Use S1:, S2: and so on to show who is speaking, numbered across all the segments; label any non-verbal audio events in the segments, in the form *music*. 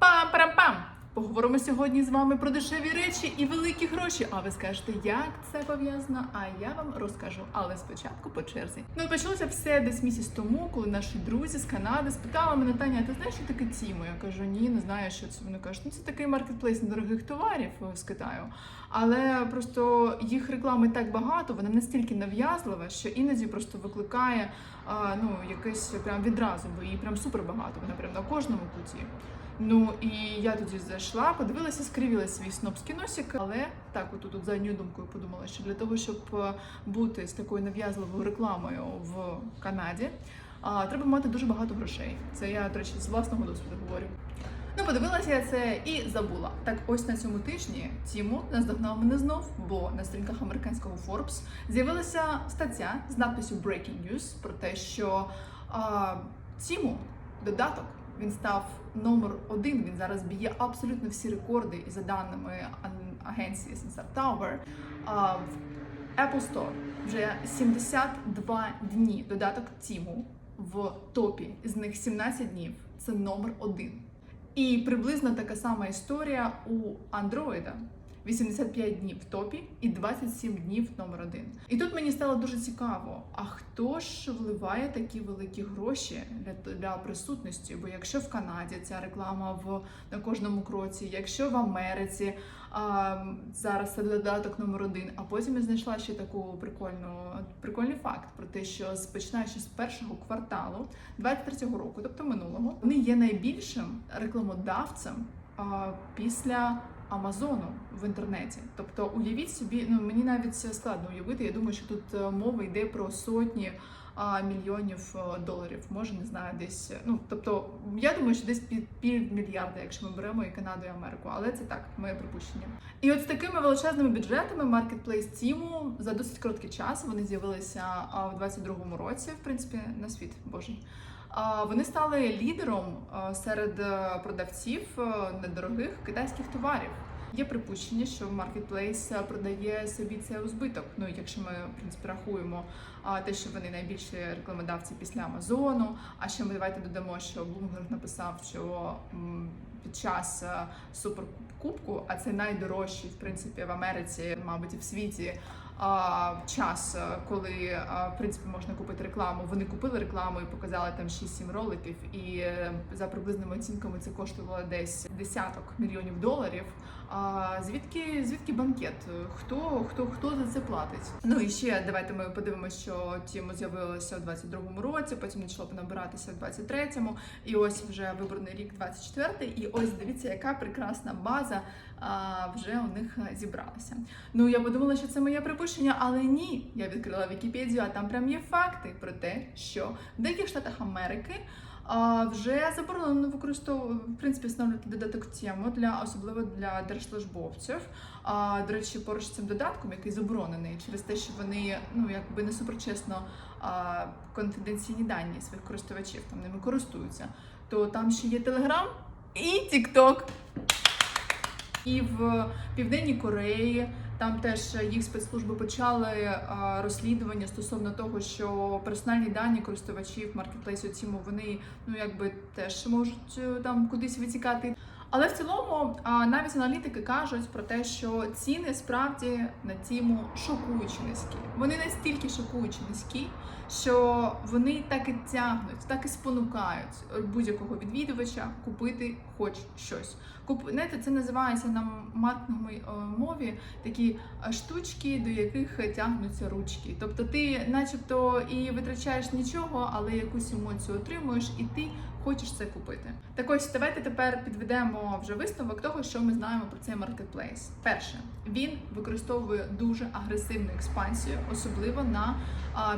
S1: Пам-парам-пам! Поговоримо сьогодні з вами про дешеві речі і великі гроші. А ви скажете, як це пов'язано? А я вам розкажу. Але спочатку по черзі. Ну почалося все десь місяць тому, коли наші друзі з Канади спитали мене Таня, ти знаєш, що таке Тімо? Я кажу, ні, не знаю, що це. Вони кажуть, ну це такий маркетплейс недорогих товарів е, з Китаю. Але просто їх реклами так багато, вона настільки нав'язлива, що іноді просто викликає а, ну якесь прям відразу, бо її прям супер багато. Вона прям на кожному куті. Ну і я тоді зайшла, подивилася, скривіла свій снобський носик, але так, от тут задньою думкою подумала, що для того, щоб е, бути з такою нав'язливою рекламою в Канаді, треба мати дуже багато грошей. Це я, до речі, з власного досвіду говорю. Ну, подивилася я це і забула. Так, ось на цьому тижні Тіму наздогнав мене знов, бо на сторінках американського Forbes з'явилася стаття з надписю Breaking News про те, що а, Тіму додаток він став номер один. Він зараз б'є абсолютно всі рекорди, і за даними ан- агенції Sensor Tower, в Apple Store вже 72 дні додаток Тіму в топі. З них 17 днів це номер один. І приблизно така сама історія у Андроїда. 85 днів в топі і 27 днів номер один. І тут мені стало дуже цікаво, а хто ж вливає такі великі гроші для, для присутності? Бо якщо в Канаді ця реклама в на кожному кроці, якщо в Америці а, зараз це додаток номер один, а потім я знайшла ще таку прикольну прикольний факт про те, що починаючи з першого кварталу 23-го року, тобто минулого, вони є найбільшим рекламодавцем а, після Амазону в інтернеті. Тобто, уявіть собі, ну мені навіть складно уявити. Я думаю, що тут е, мова йде про сотні а, мільйонів е, доларів. Може, не знаю, десь. е, Ну тобто, я думаю, що десь під півмільярда, якщо ми беремо і Канаду, і Америку. Але це так, моє припущення. І от з такими величезними бюджетами Marketplace Тіму за досить короткий час вони з'явилися в 22-му році, в принципі, на світ божий. Вони стали лідером серед е, продавців е, недорогих китайських товарів. Є припущення, що маркетплейс продає собі це у збиток. Ну якщо ми в принципі рахуємо те, що вони найбільші рекламодавці після Амазону. А ще ми давайте додамо, що Bloomberg написав, що під час е, суперкубку, а це найдорожчий в принципі в Америці, мабуть, і в світі. А, час, е, коли в принципі можна купити рекламу. Вони купили рекламу і показали там 6-7 роликів, і е, за приблизними оцінками це коштувало десь десяток мільйонів доларів. А звідки звідки банкет? Хто хто хто за це платить? Ну і ще давайте ми подивимося, що тімо з'явилося у 22-му році, потім почало набиратися в 23-му, і ось вже виборний рік 24-й, І ось дивіться, яка прекрасна база а, вже у них зібралася. Ну я подумала, що це моє припущення, але ні. Я відкрила Вікіпедію, а там прям є факти про те, що в деяких штатах Америки. Вже заборонено використовувати в принципі встановлювати додаток тему для особливо для держслужбовців. А до речі, поруч з цим додатком, який заборонений через те, що вони ну якби не суперчесно конфіденційні дані своїх користувачів там ними користуються, то там ще є Телеграм і Тікток. І в Південній Кореї там теж їх спецслужби почали розслідування стосовно того, що персональні дані користувачів маркетплейсу Тіму вони ну якби теж можуть е, там кудись витікати. Але в цілому навіть аналітики кажуть про те, що ціни справді на тіму шокуючи низькі. Вони настільки шокуючи низькі, що вони так і тягнуть, так і спонукають будь-якого відвідувача купити хоч щось. Знаєте, це називається на маркетинговій е, мові такі е, штучки, до яких тягнуться ручки. Тобто ти, начебто, і витрачаєш нічого, але якусь емоцію отримуєш, і ти хочеш це купити. Так ось давайте тепер підведемо вже висновок того, що ми знаємо про цей маркетплейс. Перше, він використовує дуже агресивну експансію, особливо на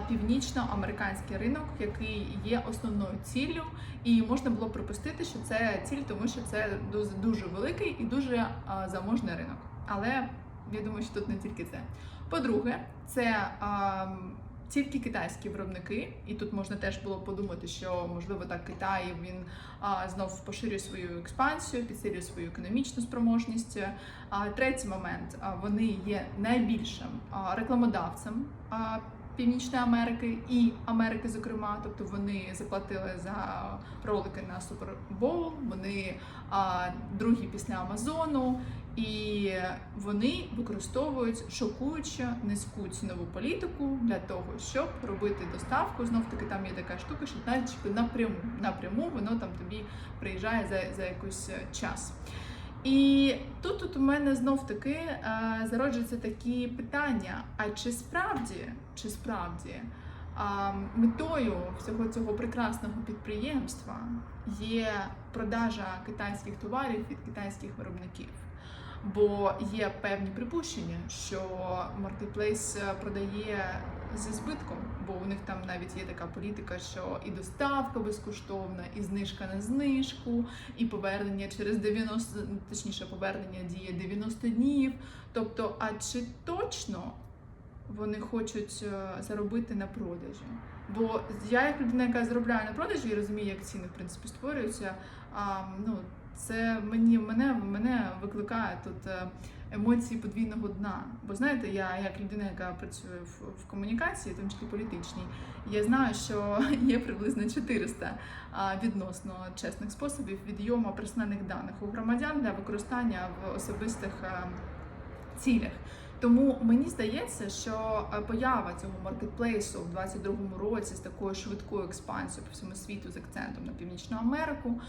S1: північноамериканський ринок, який є основною ціллю, і можна було припустити, що це ціль, тому що це дуже великий і дуже заможний ринок. Але я думаю, що тут не тільки це. По-друге, це тільки китайські виробники, і тут можна теж було подумати, що можливо так Китай він а, знов поширює свою експансію, підсилює свою економічну спроможність. А третій момент а, вони є найбільшим а, рекламодавцем. А, Північної Америки і Америки, зокрема, тобто вони заплатили за ролики на Super вони а, другі після Амазону. І вони використовують шокуючу низьку цінову політику для того, щоб робити доставку. Знов таки там є така штука, що начебто напряму напряму воно там тобі приїжджає за, за якийсь е, час. І тут, тут у мене знов таки е, зароджуються такі питання: а чи справді, чи справді а, метою всього цього прекрасного підприємства є продажа китайських товарів від китайських виробників? Бо є певні припущення, що маркетплейс продає зі збитком, бо у них там навіть є така політика, що і доставка безкоштовна, і знижка на знижку, і повернення через 90, точніше, повернення діє 90 днів. Тобто, а чи точно вони хочуть е, заробити на продажі? Бо я, як людина, яка заробляє на продажі і розумію, як ціни в принципі створюються, а, ну це мені мене, мене викликає тут е, емоції подвійного дна. Бо знаєте, я як людина, яка працює в, в комунікації, тому числі політичній, я знаю, що *laughs* є приблизно 400 відносно чесних способів відйому персональних даних у громадян для використання в особистих е, цілях. Тому мені здається, що е, поява цього маркетплейсу в 22-му році з такою швидкою експансією по всьому світу з акцентом на Північну Америку,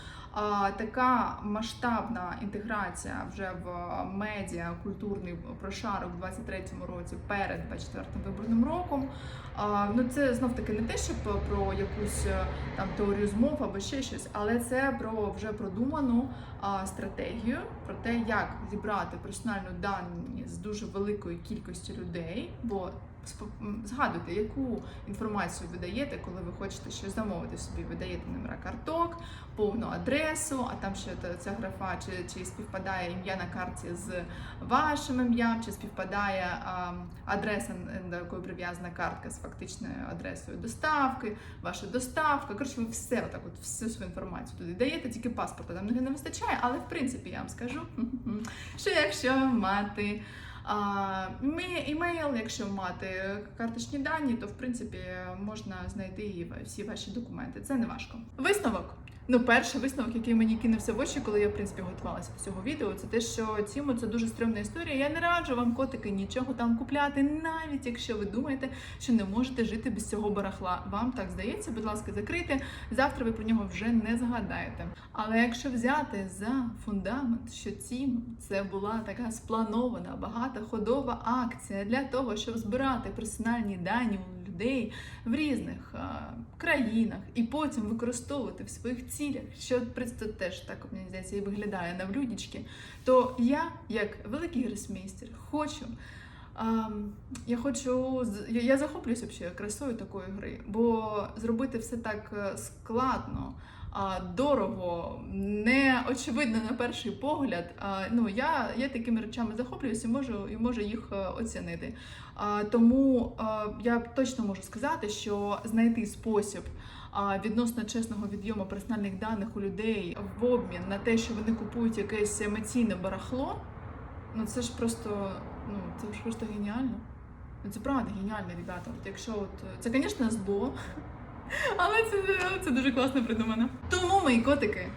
S1: така масштабна інтеграція вже в медіа культурний прошарок в 23-му році перед 24-м виборним роком. Ну це знов таки не те, щоб про якусь е, там теорію змов або ще щось, але це про вже продуману стратегію про те, як зібрати персональну дані з дуже великої кількості людей. Бо згадуйте, яку інформацію ви даєте, коли ви хочете щось замовити собі. Ви даєте номера карток, повну адресу, а там ще ця графа, чи, чи співпадає ім'я на карті з вашим ім'ям, чи співпадає а, адреса, до якої прив'язана картка з фактичною адресою доставки, ваша доставка. Коротше, ви все отак, от всю свою інформацію туди даєте, тільки паспорта там не вистачає, але в принципі я вам скажу, *laughs* що якщо мати. А, ми імейл, якщо мати карточні дані, то в принципі можна знайти всі ваші документи. Це не важко. Висновок. Ну, перший висновок, який мені кинувся в очі, коли я в принципі готувалася до цього відео, це те, що Тімо це дуже стрьомна історія. Я не раджу вам котики нічого там купляти, навіть якщо ви думаєте, що не можете жити без цього барахла. Вам так здається, будь ласка, закрийте. Завтра ви про нього вже не згадаєте. Але якщо взяти за фундамент, що Тім це була така спланована багатоходова акція для того, щоб збирати персональні дані людей в різних а, країнах і потім використовувати в своїх цілях, що теж так мені і виглядає на блюдечки, то я, як великий гросмейстер, хочу. А, я хочу я, захоплююся красою такої гри, бо зробити все так е, складно, дорого, не очевидно на перший погляд. Ну я, я такими речами захоплююся і можу і можу їх е, оцінити. Тому я точно можу сказати, що знайти спосіб. Відносно чесного відйому персональних даних у людей в обмін на те, що вони купують якесь емоційне барахло, ну це ж просто ну це ж просто геніально. Ну це правда геніально, ребята. От якщо от це, звісно, СБО, але це, це дуже класно придумано. Тому, мої котики,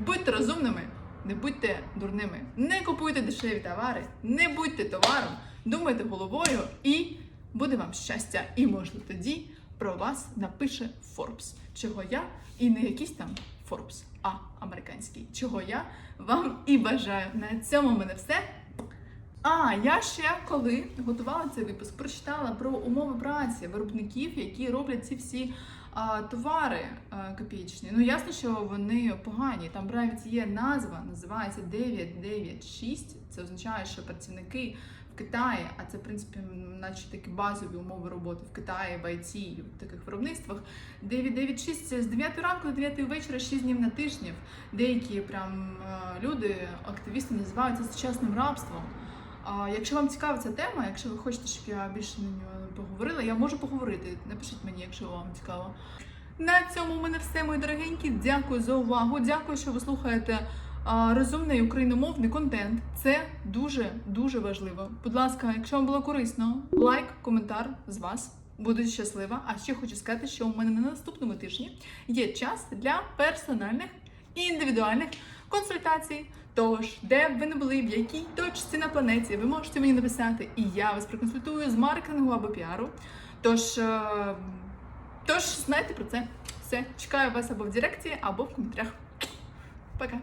S1: будьте розумними, не будьте дурними, не купуйте дешеві товари, не будьте товаром, думайте головою і буде вам щастя. І можливо тоді про вас напише Forbes. Чого я і не якийсь там Forbes, а американський. Чого я вам і бажаю. На цьому в мене все. А я ще коли готувала цей випуск, прочитала про умови праці виробників, які роблять ці всі товари а, копійчні. Ну ясно, що вони погані. Там навіть є назва, називається 996. Це означає, що працівники в Китаї, а це в принципі, наче такі базові умови роботи в Китаї, в IT, в таких виробництвах. 996 це з 9 ранку до 9 вечора, 6 днів на тиждень. Деякі прям е, люди, активісти називають це сучасним рабством. Якщо вам цікава ця тема, якщо ви хочете, щоб я більше на нього поговорила, я можу поговорити. Напишіть мені, якщо вам цікаво. На цьому в мене все, мої дорогенькі. Дякую за увагу. Дякую, що ви слухаєте розумний україномовний контент. Це дуже дуже важливо. Будь ласка, якщо вам було корисно, лайк, коментар з вас. Буду щаслива. А ще хочу сказати, що у мене на наступному тижні є час для персональних і індивідуальних консультацій. Тож, де б ви не були, в якій точці на планеті, ви можете мені написати, і я вас проконсультую з маркетингу або піару. Тож, е, тож знайте про це. Все, чекаю вас або в Директі, або в коментарях. Пока!